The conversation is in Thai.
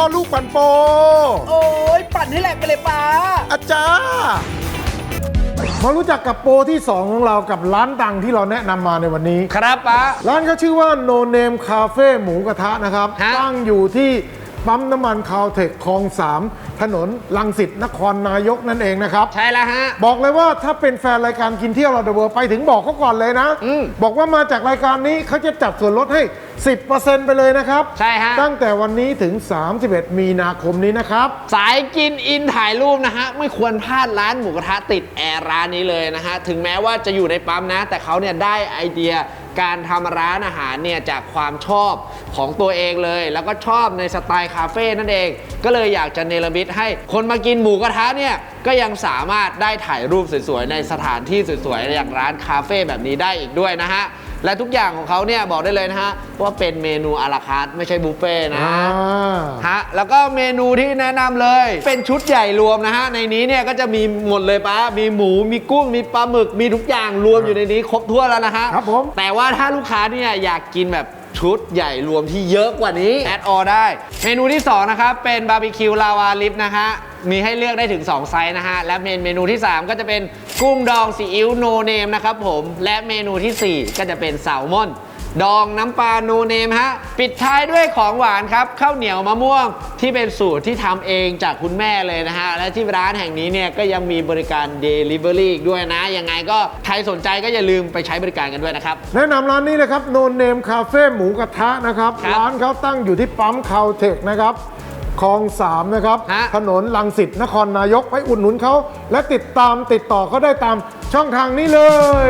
พ่อลูกปั่นโป โอ้ยปั่นให้แหลกไปเลยป้า อาจารย์มารู้จักกับโปรที่ 2 ของเรากับร้านดังที่เราแนะนำมาในวันนี้ ครับป้า ร้านเขาชื่อว่า No Name Cafe หมูกระทะนะครับ ฮะ ตั้งอยู่ที่ ปั๊มน้ำมันคาวเทคคลอง 3 ถนนลังสิตนครนายกนั่นเองนะครับ ใช่แล้วฮะ บอกเลยว่าถ้าเป็นแฟนรายการกินเที่ยวเราเดอะเวิร์ไปถึงบอกเขาก่อนเลยนะ อืมบอกว่ามาจากรายการนี้เขาจะจัดส่วนลดให้ 10%ไปเลยนะครับใช่ฮะ ตั้งแต่วันนี้ถึง 31 มีนาคมนี้นะครับ สายกินอินถ่ายรูปนะฮะ ไม่ควรพลาดร้านหมูกระทะติดแอร์ร้านนี้เลยนะฮะ ถึงแม้ว่าจะอยู่ในปั๊มนะ แต่เขาเนี่ยได้ไอเดียการทำร้านอาหารเนี่ยจากความชอบ ของตัวเองเลย แล้วก็ชอบในสไตล์คาเฟ่นั่นเอง ก็เลยอยากจะเนรมิตให้คนมากินหมูกระทะเนี่ยก็ยังสามารถได้ถ่ายรูปสวยๆในสถานที่สวยๆอย่างร้านคาเฟ่แบบนี้ได้อีกด้วยนะฮะและทุกอย่างของเขาเนี่ยบอกได้เลยนะฮะว่าเป็นเมนูอาราคาร์ทไม่ใช่บุฟเฟ่ต์นะอ่าฮะแล้วก็เมนูที่แนะนำเลย เป็นชุดใหญ่รวมนะฮะในนี้เนี่ยก็จะมีหมดเลยป้ามีหมูมีกุ้งมีปลาหมึกมีทุกอย่างรวมอยู่ในนี้ครบถ้วนแล้วนะฮะครับผมแต่ว่าถ้าลูกค้าเนี่ยอยากกินแบบ ชุดใหญ่รวมที่เยอะกว่านี้ แอดออได้ เมนูที่ 2 นะครับ เป็นบาร์บีคิวลาวาลิฟนะฮะ มีให้เลือกได้ถึง 2 ไซส์นะฮะ และเมนเมนูที่ 3 ก็จะเป็นกุ้งดองซีอิ๊วโนเนมนะครับผม และเมนูทีสี่4 ก็จะเป็นแซลมอน ดองน้ำปลาโนเนมฮะ ปิดท้ายด้วยของหวานครับข้าวเหนียวมะม่วงที่เป็นสูตรที่ทำเองจากคุณแม่เลยนะฮะ และที่ร้านแห่งนี้เนี่ยก็ยังมีบริการ Delivery อีกด้วยนะ ยังไงก็ใครสนใจก็อย่าลืมไปใช้บริการกันด้วยนะครับ แนะนำร้านนี้เลยครับโนเนมคาเฟ่หมูกระทะนะครับ ครับร้านเขาตั้งอยู่ที่ปั๊มคาวเทคนะครับคลองสามนะครับ ฮะ ถนนลังสิตนครนายกไปอุดหนุนเขา และติดตามติดต่อเขาได้ตามช่องทางนี้เลย